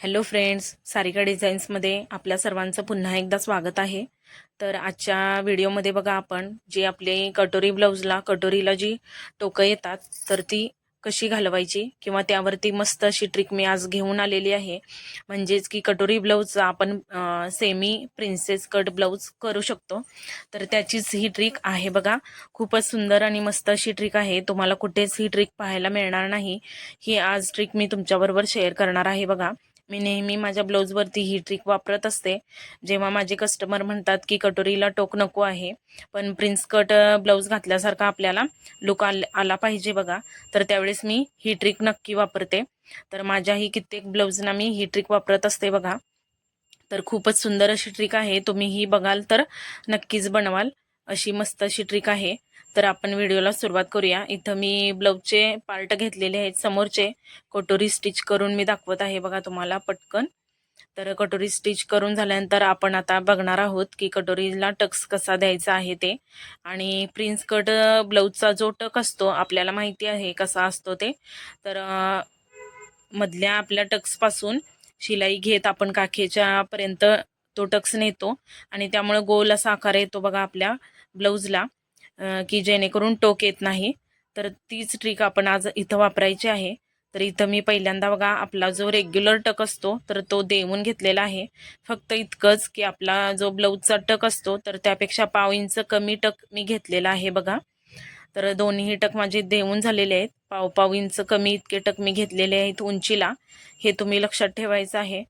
Hello friends Sarika डिझाईन्समध्ये आपल्या सर्वांचं पुन्हा एकदा स्वागत आहे. तर आजच्या व्हिडिओमध्ये बघा आपण जे आपली कटोरी ब्लाऊजला कटोरीला जी टोकं येतात तर ती कशी घालवायची किंवा त्यावरती मस्त अशी ट्रिक मी आज घेऊन आलेली आहे. म्हणजेच की कटोरी ब्लाऊज आपण सेमी प्रिन्सेस कट ब्लाऊज करू शकतो. तर त्याचीच ही ट्रिक आहे बघा. खूपच सुंदर आणि मस्त अशी ट्रिक आहे. तुम्हाला कुठेच ही ट्रिक पाहायला मिळणार नाही. ही आज ट्रिक मी तुमच्याबरोबर शेअर करणार आहे बघा. मी नेहमी माझ्या ब्लाऊजवरती ही ट्रिक वापरत असते. जेव्हा माझे कस्टमर म्हणतात की कटोरीला टोक नको आहे पण प्रिन्स कट ब्लाऊज घातल्यासारखा आपल्याला लुक आला पाहिजे बघा. तर त्यावेळेस मी ही ट्रिक नक्की वापरते. तर माझ्याही कित्येक ब्लाऊजना मी ही ट्रिक वापरत असते बघा. तर खूपच सुंदर अशी ट्रिक आहे. तुम्ही ही बघाल तर नक्कीच बनवाल. अशी मस्त अशी ट्रिक आहे. तर आपण व्हिडिओला सुरुवात करूया. इथं मी ब्लाऊजचे पार्ट घेतलेले आहेत समोरचे. कटोरी स्टिच करून मी दाखवत आहे बघा तुम्हाला पटकन. तर कटोरी स्टिच करून झाल्यानंतर आपण आता बघणार आहोत की कटोरीला टक्स कसा द्यायचा आहे ते. आणि प्रिन्स कट ब्लाऊजचा जो टक असतो आपल्याला माहिती आहे कसा असतो ते. तर मधल्या आपल्या टक्सपासून शिलाई घेत आपण काखेच्या पर्यंत तो टक्स नेतो. आणि त्यामुळे गोल असा आकार येतो बघा आपल्या ब्लाऊजला. की जेणेकरून टोक येत नाही. तर तीच ट्रिक आपण आज इथं वापरायची आहे. तर इथं मी पहिल्यांदा बघा आपला जो रेग्युलर टक असतो तर तो देऊन घेतलेला आहे. फक्त इतकंच की आपला जो ब्लाऊजचा टक असतो तर त्यापेक्षा पाव इंच कमी टक मी घेतलेला आहे बघा. तर दोन्ही टक माझे देऊन झालेले आहेत. पाव पाव इंच कमी इतके टक मी घेतलेले आहेत उंचीला. हे तुम्ही लक्षात ठेवायचं आहे.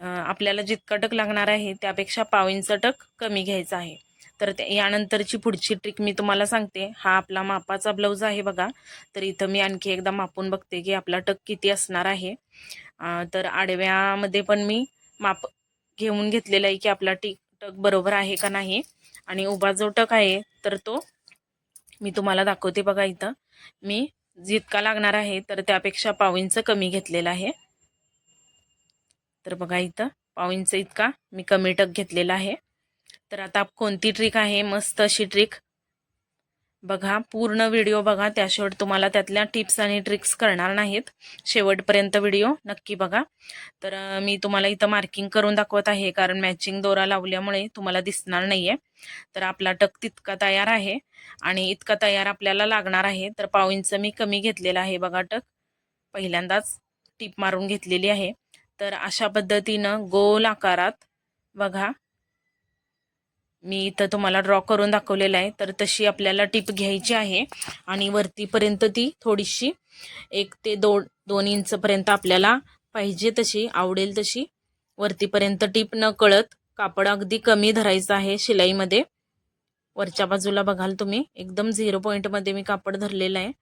आपल्याला जितका टक लागणार आहे त्यापेक्षा पाव इंच टक कमी घ्यायचा आहे. तर यानंतरची पुढची ट्रिक मी तुम्हाला सांगते. हा आपला मापाचा ब्लाऊज आहे बघा. तर इथं मी आणखी एकदा मापून बघते की आपला टक किती असणार आहे. तर आडव्यामध्ये पण मी माप घेऊन घेतलेला आहे की आपला टिक टक बरोबर आहे का नाही. आणि उभा जो टक आहे तर तो मी तुम्हाला दाखवते बघा इथं. मी जितका लागणार आहे तर त्यापेक्षा पाव कमी घेतलेला आहे. तर बघा इथं पाव इतका मी कमी टक घेतलेला आहे. तर आता कोणती ट्रिक आहे? मस्त अशी ट्रिक बघा पूर्ण व्हिडिओ बघा. त्याशिवाय तुम्हाला त्यातल्या टिप्स आणि ट्रिक्स करणार नाहीत. शेवटपर्यंत व्हिडिओ नक्की बघा. तर मी तुम्हाला इथं मार्किंग करून दाखवत आहे कारण मॅचिंग दोरा लावल्यामुळे तुम्हाला दिसणार नाही आहे तर आपला टक तितका तयार आहे आणि इतका तयार आपल्याला लागणार आहे. तर पाव इंच मी कमी घेतलेला आहे बघा टक. पहिल्यांदाच टीप मारून घेतलेली आहे. तर अशा पद्धतीनं गोल आकारात बघा. मी इथं तुम्हाला ड्रॉ करून दाखवलेला आहे. तर तशी आपल्याला टीप घ्यायची आहे. आणि वरतीपर्यंत ती थोडीशी एक ते दोन दोन इंचपर्यंत आपल्याला पाहिजे तशी आवडेल तशी वरतीपर्यंत टीप न कळत कापड अगदी कमी धरायचं आहे शिलाईमध्ये. वरच्या बाजूला बघाल तुम्ही. एकदम झिरो पॉईंटमध्ये मी कापड धरलेलं आहे.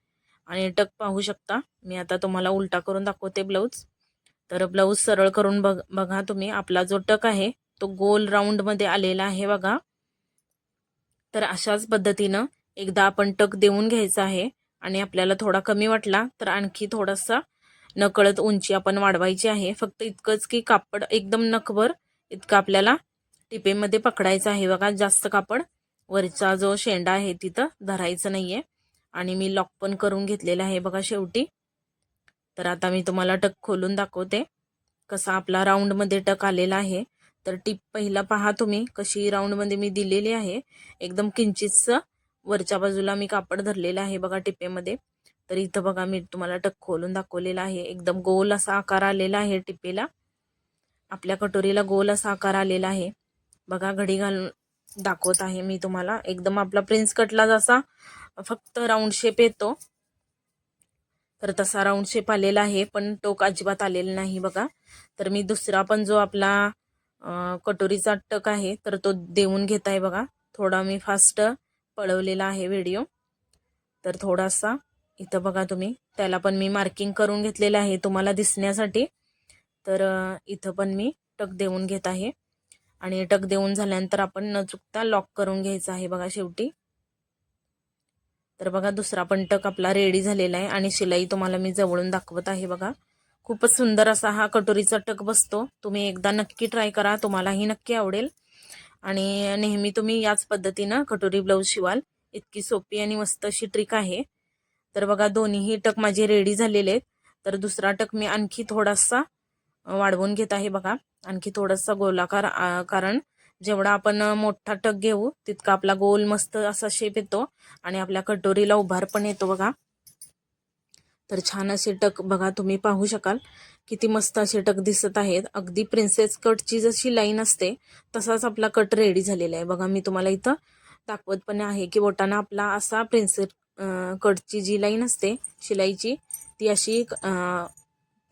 आणि टक पाहू शकता. मी आता तुम्हाला उलटा करून दाखवते ब्लाऊज तर ब्लाऊज सरळ करून बघ बघा तुम्ही. आपला जो टक आहे तो गोल राऊंडमध्ये आलेला आहे बघा. तर अशाच पद्धतीनं एकदा आपण टक देऊन घ्यायचा आहे आणि आपल्याला थोडा कमी वाटला तर आणखी थोडासा नकळत उंची आपण वाढवायची आहे. फक्त इतकंच की कापड एकदम नखभर इतकं आपल्याला टिपेमध्ये पकडायचं आहे. बघा जास्त कापड वरचा जो शेंडा आहे तिथं धरायचं नाही आहे आणि मी लॉक पण करून घेतलेला आहे बघा शेवटी. तर आता मी तुम्हाला टक खोलून दाखवते. कसा आपला राऊंडमध्ये टक आलेला आहे. तर टीप पहिला पहा तुम्ही कशी राऊंडमध्ये मी दिलेली आहे. एकदम किंचितच वरच्या बाजूला मी कापड धरलेलं आहे बघा टिपेमध्ये. तर इथं बघा मी तुम्हाला टक खोलून दाखवलेला आहे. एकदम गोल असा आकार आलेला आहे टिपेला. आपल्या कटोरीला गोल असा आकार आलेला आहे. बघा घडी घालून दाखवत आहे मी तुम्हाला. एकदम आपला प्रिन्स कटला जसा फक्त राऊंड शेप येतो. तर तसा राऊंड शेप आलेला आहे पण टोक अजिबात आलेला नाही बघा. तर मी दुसरा पण जो आपला कटोरीचा टक आहे तर तो देऊन घेत आहे बघा. थोडा मी फास्ट पळवलेला आहे व्हिडिओ. तर थोडासा इथं बघा तुम्ही. त्याला पण मी मार्किंग करून घेतलेलं आहे तुम्हाला दिसण्यासाठी. तर इथं पण मी टक देऊन घेत आहे. आणि टक देऊन झाल्यानंतर आपण न चुकता लॉक करून घ्यायचं आहे बघा शेवटी. तर बघा दुसरा पण टक आपला रेडी झालेला आहे आणि शिलाई तुम्हाला मी जवळून दाखवत आहे बघा. खूपच सुंदर असा हा कटोरीचा टक बसतो. तुम्ही एकदा नक्की ट्राय करा तुम्हालाही नक्की आवडेल. आणि नेहमी तुम्ही याच पद्धतीनं कटोरी ब्लाऊज शिवाल. इतकी सोपी आणि मस्त अशी ट्रिक आहे. तर बघा दोन्हीही टक माझे रेडी झालेले आहेत. तर दुसरा टक मी आणखी थोडासा वाढवून घेत आहे बघा. आणखी थोडासा गोलाकार कारण जेवढा आपण मोठा टक घेऊ तितका आपला गोल मस्त असा शेप येतो. आणि आपल्या कटोरीला उभार पण येतो बघा. तर छान असे टक बघा तुम्ही पाहू शकाल किती मस्त असे टक दिसत आहेत. अगदी प्रिन्सेस कटची जशी लाईन असते तसाच आपला कट रेडी झालेला आहे. बघा मी तुम्हाला इथं दाखवत पण आहे की बोटाना आपला असा प्रिन्सेस कटची जी लाईन असते शिलाईची ती अशी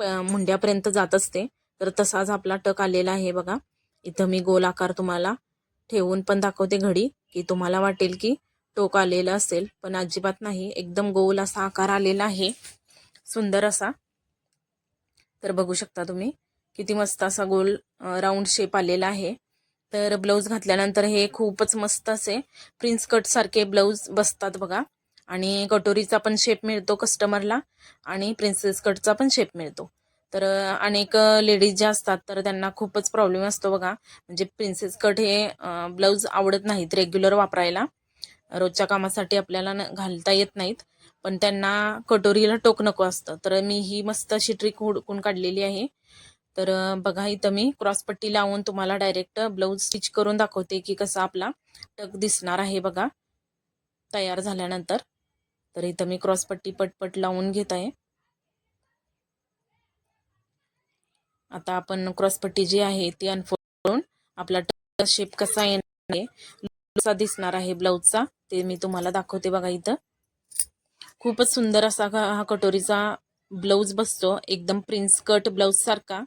प- मुंड्यापर्यंत जात असते. तर तसाच आपला टक आलेला आहे बघा. इथं मी गोल आकार तुम्हाला ठेवून पण दाखवते घडी की तुम्हाला वाटेल की टोक आलेलं असेल पण अजिबात नाही. एकदम गोल असा आकार आलेला आहे. सुंदर असा. तर बघू शकता तुम्ही किती मस्त असा गोल राऊंड शेप आलेला आहे. तर ब्लाऊज घातल्यानंतर हे खूपच मस्त असे प्रिन्स कट सारखे ब्लाऊज बसतात बघा. आणि कटोरीचा पण शेप मिळतो कस्टमरला आणि प्रिन्सेस कटचा पण शेप मिळतो. तर अनेक लेडीज ज्या असतात तर त्यांना खूपच प्रॉब्लेम असतो बघा. म्हणजे प्रिन्सेस कट हे ब्लाऊज आवडत नाहीत रेग्युलर वापरायला. रोजच्या कामासाठी आपल्याला न- घालता येत नाहीत. पण त्यांना कटोरीला टोक नको असतं. तर मी ही मस्त अशी ट्रिक हुडकून काढलेली आहे. तर बघा इथं मी क्रॉसपट्टी लावून तुम्हाला डायरेक्ट ब्लाऊज स्टिच करून दाखवते की कसा आपला टक दिसणार आहे बघा. तयार झाल्यानंतर. तर इथं मी क्रॉसपट्टी पटपट लावून घेत आहे. आता आपण क्रॉसपट्टी जी आहे ती अनफोल्ड करून आपला टक शेप कसा येणार आहे दिसणार आहे ब्लाऊजचा ते मी तुम्हाला दाखवते बघा इथं. खूपच सुंदर असा हा हा कटोरीचा ब्लाऊज बसतो. एकदम प्रिन्स कट ब्लाऊज सारखा.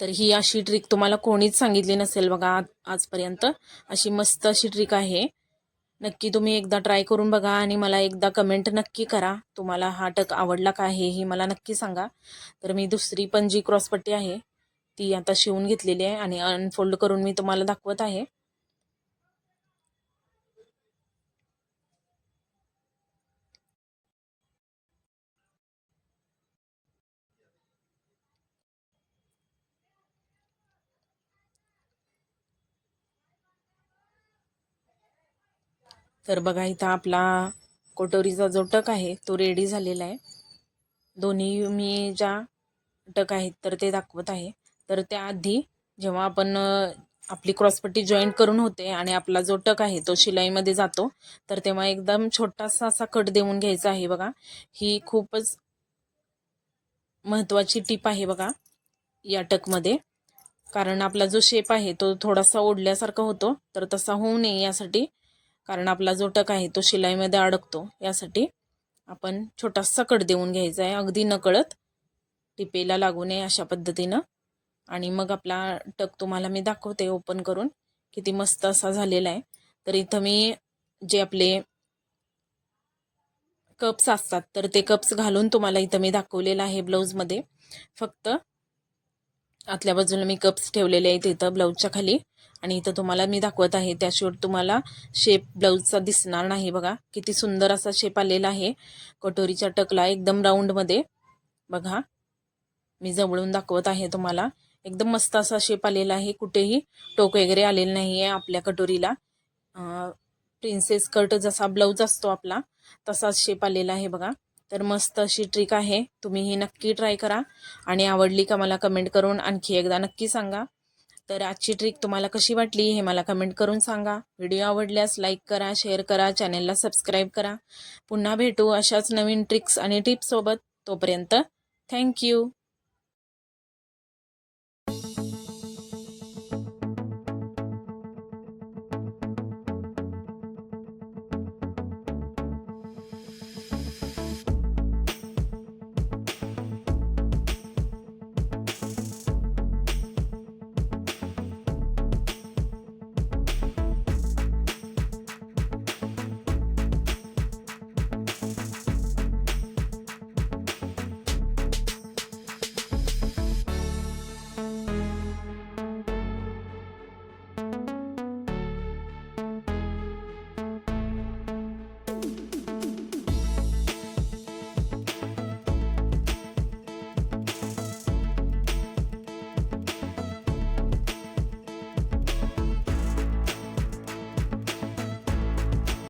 तर ही अशी ट्रिक तुम्हाला कोणीच सांगितली नसेल बघा आज- आजपर्यंत. अशी मस्त अशी ट्रिक आहे. नक्की तुम्ही एकदा ट्राय करून बघा आणि मला एकदा कमेंट नक्की करा. तुम्हाला हा टक आवडला का आहे ही मला नक्की सांगा. तर मी दुसरी पण जी क्रॉसपट्टी आहे ती आता शिवून घेतलेली आहे आणि अनफोल्ड करून मी तुम्हाला दाखवत आहे. तर बघा इथं आपला कटोरीचा जो टक आहे तो रेडी झालेला आहे. दोन्ही मी ज्या टक आहेत तर ते दाखवत आहे. तर त्याआधी जेव्हा आपण आपली क्रॉसपट्टी जॉईंट करून होते आणि आपला जो टक आहे तो शिलाईमध्ये जातो तर तेव्हा एकदम छोटासा असा कट देऊन घ्यायचा आहे बघा. ही खूपच महत्त्वाची टीप आहे बघा या टकमध्ये. कारण आपला जो शेप आहे तो थोडासा ओढल्यासारखा होतो तर तसा होऊ नये यासाठी कारण आपला जो टक आहे तो शिलाईमध्ये अडकतो. यासाठी आपण छोटासा कट देऊन घ्यायचा आहे. अगदी नकळत टिपेला लागू नये अशा पद्धतीनं. आणि मग आपला टक तुम्हाला मी दाखवते ओपन करून. किती मस्त असा झालेला आहे. तर इथं मी जे आपले कप्स असतात तर ते कप्स घालून तुम्हाला इथं मी दाखवलेलं आहे ब्लाऊजमध्ये. फक्त आतल्या बाजूला मी कप्स ठेवलेले आहेत इथं ब्लाऊजच्या खाली. आणि इथं तुम्हाला मी दाखवत आहे त्याशिवाय तुम्हाला शेप ब्लाऊजचा दिसणार नाही बघा. किती सुंदर असा शेप आलेला आहे. कटोरीच्या टकला एकदम राऊंडमध्ये बघा. मी जवळून दाखवत आहे तुम्हाला. एकदम मस्त असा शेप आलेला आहे. कुठेही टोक वगैरे आलेलं नाही आहे आपल्या कटोरीला. प्रिन्सेस कट जसा ब्लाऊज असतो आपला तसाच शेप आलेला आहे बघा. तर मस्त अशी ट्रिक आहे. तुम्ही ही नक्की ट्राय करा. आणि आवडली का मला कमेंट करून आणखी एकदा नक्की सांगा. तर आजची ट्रिक तुम्हाला कशी वाटली हे मला कमेंट करून सांगा. व्हिडिओ आवडल्यास लाईक करा शेअर करा चॅनेलला सबस्क्राईब करा. पुन्हा भेटू अशाच नवीन ट्रिक्स आणि टिप्ससोबत तोपर्यंत थँक्यू